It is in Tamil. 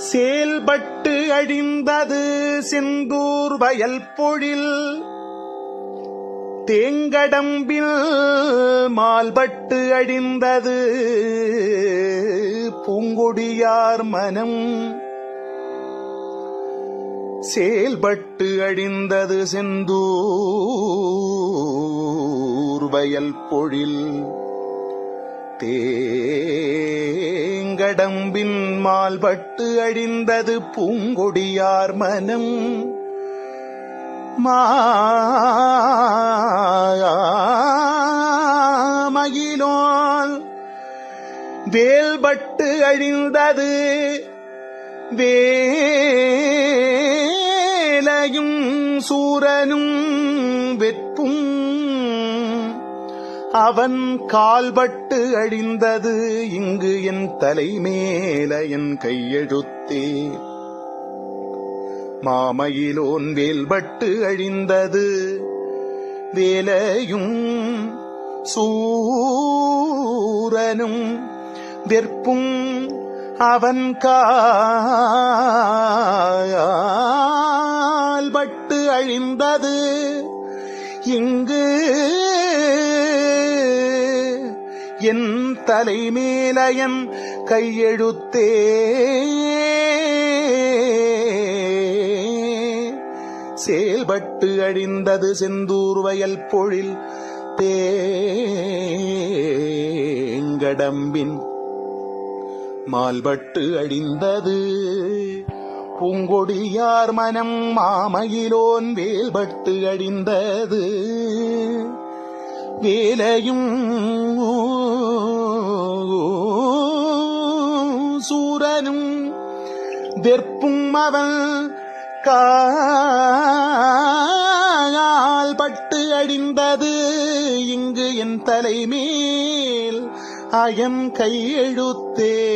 செயல்பட்டு அழிந்தது செந்தூர் வயல் பொழில். தேங்கடம்பில் மால்பட்டு அழிந்தது பூங்கொடியார் மனம். செயல்பட்டு அழிந்தது செந்தூர் வயல் பொழில். தே கடம்பின் மால்பட்டு அழிந்தது பூங்கொடியார் மனம். மாமகிழோன் வேல்பட்டு அழிந்தது வேலையும் சூரனும் வெப்பும் அவன் கால்பட்டு அழிந்தது இங்கு என் தலைமேல என் கையெழுத்தே. மாமையிலோன் வேல்பட்டு அழிந்தது வேலையும் சூரனும் வெற்பும் அவன் கால்பட்டு அழிந்தது இங்கு என் தலைமேலயன் கையெழுத்தே. செயல்பட்டு அழிந்தது செந்தூர் வயல் பொழில் தேங்கடம்பின். மால்பட்டு அழிந்தது பூங்கொடியார் மனம் மாமையிலோன் வேல்பட்டு அழிந்தது. வேலையும் சூரனும் வெற்பும் அவன் கால் பட்டு அடிந்தது. இங்கு என் தலைமேல் அயம் கையெழுத்தே.